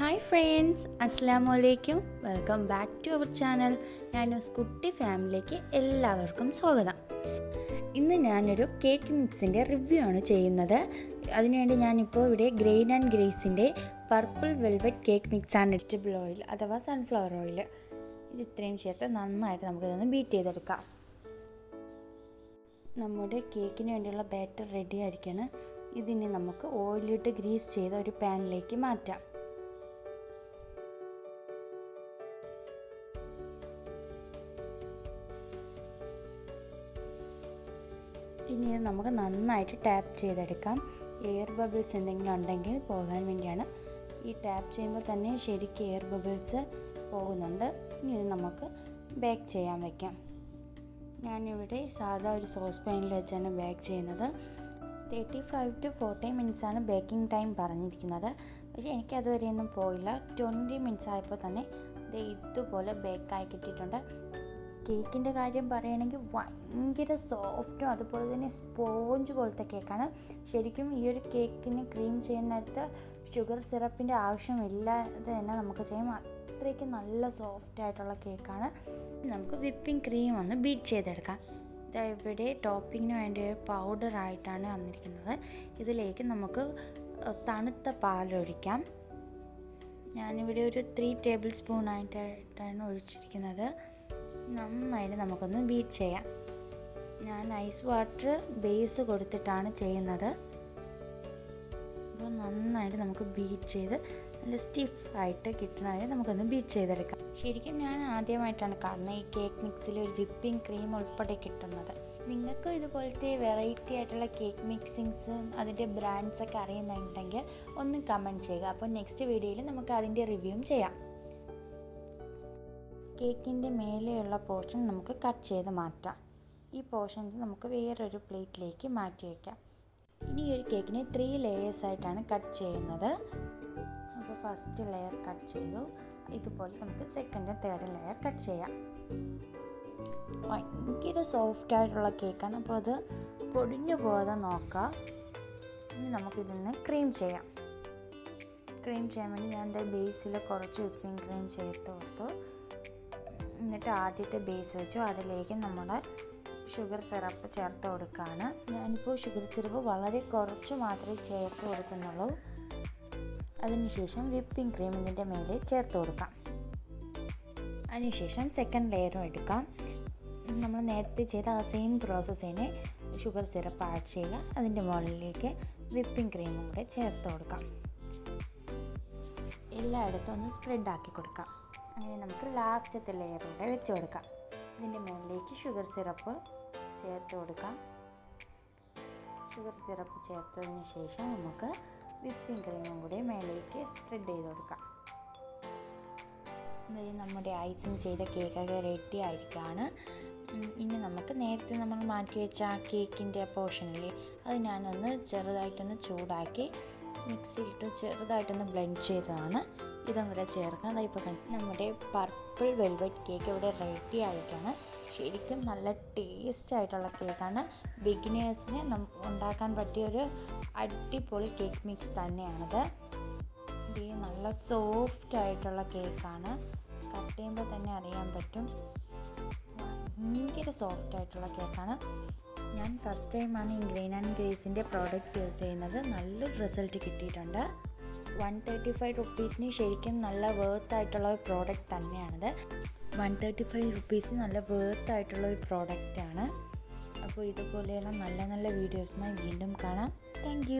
Hi friends അസ്സാം വലൈക്കും welcome back to our channel. ഞാനൊസ് കുട്ടി ഫാമിലിക്ക് എല്ലാവർക്കും സ്വാഗതം. ഇന്ന് ഞാനൊരു കേക്ക് മിക്സിന്റെ റിവ്യൂ ആണ് ചെയ്യുന്നത്. അതിനുവേണ്ടി ഞാനിപ്പോൾ ഇവിടെ ഗ്രെയിൻ ആൻഡ് ഗ്രേസിന്റെ പർപ്പിൾ വെൽവെറ്റ് കേക്ക് മിക്സ് ആണ് വെജിറ്റബിൾ ഓയിൽ അഥവാ സൺഫ്ലവർ ഓയിൽ. ഇത് ഇത്രയും ചേർത്ത് നന്നായിട്ട് നമുക്കിതൊന്ന് ബീറ്റ് ചെയ്തെടുക്കാം. നമ്മുടെ കേക്കിന് വേണ്ടിയുള്ള ബാറ്റർ റെഡി ആയിരിക്കണം. ഇതിനെ നമുക്ക് ഓയിലിട്ട് ഗ്രീസ് ചെയ്ത ഒരു പാനിലേക്ക് മാറ്റാം. ഇനി ഇത് നമുക്ക് നന്നായിട്ട് ടാപ്പ് ചെയ്തെടുക്കാം. എയർ ബബിൾസ് എന്തെങ്കിലും ഉണ്ടെങ്കിൽ പോകാൻ വേണ്ടിയാണ്. ഈ ടാപ്പ് ചെയ്യുമ്പോൾ തന്നെ ശരിക്കും എയർ ബബിൾസ് പോകുന്നുണ്ട്. ഇനി ഇത് നമുക്ക് ബേക്ക് ചെയ്യാൻ വയ്ക്കാം ഞാനിവിടെ സാധാ ഒരു സോസ് പാനിൽ വെച്ചാണ് ബേക്ക് ചെയ്യുന്നത്. Thirty five to forty minutes ആണ് ബേക്കിംഗ് ടൈം പറഞ്ഞിരിക്കുന്നത്. പക്ഷേ എനിക്ക് അതുവരെയൊന്നും പോയില്ല. ട്വന്റി മിനിറ്റ്സ് ആയപ്പോൾ തന്നെ ഇത് ഇതുപോലെ ബേക്കായി കിട്ടിയിട്ടുണ്ട്. കേക്കിന്റെ കാര്യം പറയുകയാണെങ്കിൽ ഭയങ്കര സോഫ്റ്റും അതുപോലെ തന്നെ സ്പോഞ്ച് പോലത്തെ കേക്കാണ്. ശരിക്കും ഈ ഒരു കേക്കിന് ക്രീം ചെയ്യുന്നിടത്ത് ഷുഗർ സിറപ്പിന്റെ ആവശ്യമില്ലാതെ തന്നെ നമുക്ക് ചെയ്യാം. അത്രയ്ക്ക് നല്ല സോഫ്റ്റ് ആയിട്ടുള്ള കേക്കാണ്. നമുക്ക് വിപ്പിംഗ് ക്രീം ഒന്ന് ബീറ്റ് ചെയ്തെടുക്കാം. ഇവിടെ ടോപ്പിങ്ങിന് വേണ്ടി ഒരു പൗഡറായിട്ടാണ് വന്നിരിക്കുന്നത്. ഇതിലേക്ക് നമുക്ക് തണുത്ത പാലൊഴിക്കാം ഞാനിവിടെ ഒരു ത്രീ ടേബിൾ സ്പൂണായിട്ടായിട്ടാണ് ഒഴിച്ചിരിക്കുന്നത്. നന്നായിട്ട് നമുക്കൊന്ന് ബീറ്റ് ചെയ്യാം. ഞാൻ ഐസ് വാട്ടർ ബേസ് കൊടുത്തിട്ടാണ് ചെയ്യുന്നത്. അപ്പോൾ നന്നായിട്ട് നമുക്ക് ബീറ്റ് ചെയ്ത് നല്ല സ്റ്റിഫ് ആയിട്ട് നമുക്കൊന്ന് ബീറ്റ് ചെയ്തെടുക്കാം. ശരിക്കും ഞാൻ ആദ്യമായിട്ടാണ് കാണുന്നത് ഈ കേക്ക് മിക്സിൽ ഒരു വിപ്പിംഗ് ക്രീം ഉൾപ്പെടെ കിട്ടുന്നത്. നിങ്ങൾക്ക് ഇതുപോലത്തെ വെറൈറ്റി ആയിട്ടുള്ള കേക്ക് മിക്സിങ്സും അതിന്റെ ബ്രാൻഡ്സൊക്കെ അറിയുന്നുണ്ടെങ്കിൽ ഒന്ന് കമന്റ് ചെയ്യുക. അപ്പോൾ നെക്സ്റ്റ് വീഡിയോയിൽ നമുക്ക് അതിന്റെ റിവ്യൂവും ചെയ്യാം. കേക്കിന്റെ മേലെയുള്ള പോർഷൻ നമുക്ക് കട്ട് ചെയ്ത് മാറ്റാം. ഈ പോർഷൻസ് നമുക്ക് വേറൊരു പ്ലേറ്റിലേക്ക് മാറ്റി വയ്ക്കാം. ഇനി ഒരു കേക്കിനെ ത്രീ ലെയേഴ്സ് ആയിട്ടാണ് കട്ട് ചെയ്യുന്നത്. അപ്പോൾ ഫസ്റ്റ് ലെയർ കട്ട് ചെയ്തു. ഇതുപോലെ നമുക്ക് സെക്കൻഡ് തേർഡ് ലെയർ കട്ട് ചെയ്യാം. ഭയങ്കര സോഫ്റ്റ് ആയിട്ടുള്ള കേക്കാണ്. അപ്പോൾ അത് പൊടിഞ്ഞു പോകാതെ നോക്കാം. ഇനി നമുക്കിതിന്ന് ക്രീം ചെയ്യാം. ക്രീം ചെയ്യാൻ വേണ്ടി ഞാൻ എന്റെ ബേസിൽ കുറച്ച് വിപ്പിംഗ് ക്രീം ചേർത്ത് കൊടുത്തു. എന്നിട്ട് ആദ്യത്തെ ബേസ് വെച്ചു. അതിലേക്ക് നമ്മുടെ ഷുഗർ സിറപ്പ് ചേർത്ത് കൊടുക്കുകയാണ് ഞാനിപ്പോൾ ഷുഗർ സിറപ്പ് വളരെ കുറച്ച് മാത്രമേ ചേർത്ത് കൊടുക്കുന്നുള്ളൂ. അതിനുശേഷം വിപ്പിംഗ് ക്രീം ഇതിന്റെ മേലെ ചേർത്ത് കൊടുക്കാം. അതിനുശേഷം സെക്കൻഡ് ലെയറും എടുക്കാം. നമ്മൾ നേരത്തെ ചെയ്ത ആ സെയിം പ്രോസസ്സ് തന്നെ ഷുഗർ സിറപ്പ് ആഡ് ചെയ്യുക. അതിന്റെ മുകളിലേക്ക് വിപ്പിംഗ് ക്രീമും കൂടെ ചേർത്ത് കൊടുക്കാം. എല്ലായിടത്തും ഒന്ന് സ്പ്രെഡ് ആക്കി കൊടുക്കാം. അങ്ങനെ നമുക്ക് ലാസ്റ്റത്തെ ലെയർ കൂടെ വെച്ച് കൊടുക്കാം. ഇതിന്റെ മുകളിലേക്ക് ഷുഗർ സിറപ്പ് ചേർത്ത് കൊടുക്കാം. ഷുഗർ സിറപ്പ് ചേർത്തതിന് ശേഷം നമുക്ക് വിപ്പിംഗ് ക്രീമും കൂടി മേലേക്ക് സ്പ്രെഡ് ചെയ്ത് കൊടുക്കാം. നമ്മുടെ ഐസിങ് ചെയ്ത കേക്കൊക്കെ റെഡി ആയിരിക്കുകയാണ് ഇനി നമുക്ക് നേരത്തെ നമ്മൾ മാറ്റി വെച്ച ആ കേക്കിന്റെ പോർഷനിൽ അത് ഞാനൊന്ന് ചെറുതായിട്ടൊന്ന് ചൂടാക്കി മിക്സിയിലിട്ട് ചെറുതായിട്ടൊന്ന് ബ്ലെൻഡ് ചെയ്തതാണ്. ഇതും കൂടെ ചേർക്കാം ഇപ്പോൾ നമ്മുടെ പർപ്പിൾ വെൽവെറ്റ് കേക്ക് ഇവിടെ റെഡി ആയിട്ടാണ്. ശരിക്കും നല്ല ടേസ്റ്റ് ആയിട്ടുള്ള കേക്കാണ് ബിഗിനേഴ്സിന് നമുക്ക് ഉണ്ടാക്കാൻ പറ്റിയൊരു അടിപൊളി കേക്ക് മിക്സ് തന്നെയാണിത്. ഇത് നല്ല സോഫ്റ്റ് ആയിട്ടുള്ള കേക്കാണ് കട്ട് ചെയ്യുമ്പോൾ തന്നെ അറിയാൻ പറ്റും. ഭയങ്കര സോഫ്റ്റ് ആയിട്ടുള്ള കേക്കാണ് ഞാൻ ഫസ്റ്റ് ടൈമാണ് ഈ ഗ്രീൻ ആൻഡ് ഗ്രേസിന്റെ പ്രോഡക്റ്റ് യൂസ് ചെയ്യുന്നത്. നല്ലൊരു റിസൾട്ട് കിട്ടിയിട്ടുണ്ട്. വൺ തേർട്ടി ഫൈവ് റുപ്പീസിന് ശരിക്കും നല്ല വേർത്ത് ആയിട്ടുള്ള ഒരു പ്രോഡക്റ്റ് തന്നെയാണിത്. വൺ തേർട്ടി ഫൈവ് റുപ്പീസ് നല്ല വേർത്ത് ആയിട്ടുള്ള ഒരു പ്രോഡക്റ്റാണ് അപ്പോൾ ഇതുപോലെയുള്ള നല്ല നല്ല വീഡിയോസുമായി വീണ്ടും കാണാം. താങ്ക്